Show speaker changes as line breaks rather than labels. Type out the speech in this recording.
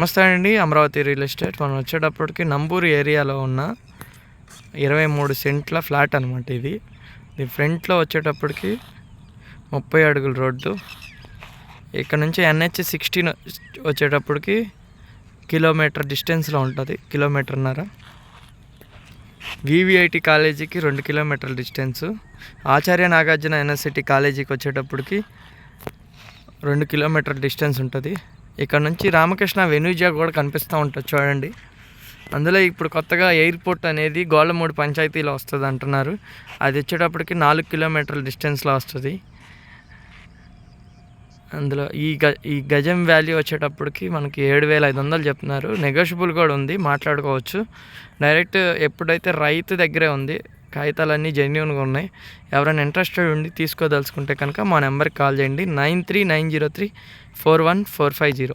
నమస్తే అండి Amaravati real estate. మనం వచ్చేటప్పటికి నంబూరు ఏరియాలో ఉన్న ఇరవై మూడు సెంట్ల ఫ్లాట్ అనమాట ఇది. ఇది ఫ్రంట్లో వచ్చేటప్పటికి ముప్పై అడుగుల రోడ్డు. ఇక్కడ నుంచి ఎన్హెచ్ సిక్స్టీన్ వచ్చేటప్పటికి కిలోమీటర్ డిస్టెన్స్లో ఉంటుంది కిలోమీటర్న్నర. వివిఐటి కాలేజీకి రెండు కిలోమీటర్ల డిస్టెన్స్. ఆచార్య నాగార్జున యూనివర్సిటీ కాలేజీకి వచ్చేటప్పటికి రెండు కిలోమీటర్ల డిస్టెన్స్ ఉంటుంది. ఇక్కడ నుంచి రామకృష్ణ వెనూజా కూడా కనిపిస్తూ ఉంటుంది చూడండి. అందులో ఇప్పుడు కొత్తగా ఎయిర్పోర్ట్ అనేది గోళ్ళమూడి పంచాయతీలో వస్తుంది అంటున్నారు. అది వచ్చేటప్పటికి నాలుగు కిలోమీటర్ల డిస్టెన్స్లో వస్తుంది. అందులో ఈ గ ఈ గజం వ్యాల్యూ వచ్చేటప్పటికి మనకి ఏడు వేల ఐదు వందలు చెప్తున్నారు. నెగోషియబుల్ కూడా ఉంది మాట్లాడుకోవచ్చు. డైరెక్ట్ ఎప్పుడైతే రైతు దగ్గరే ఉంది కాగితాలన్నీ జెన్యున్గా ఉన్నాయి. ఎవరైనా ఇంట్రెస్టెడ్ ఉండి తీసుకోదలుచుకుంటే కనుక మా నెంబర్కి కాల్ చేయండి. Nine three nine zero three four one four five zero.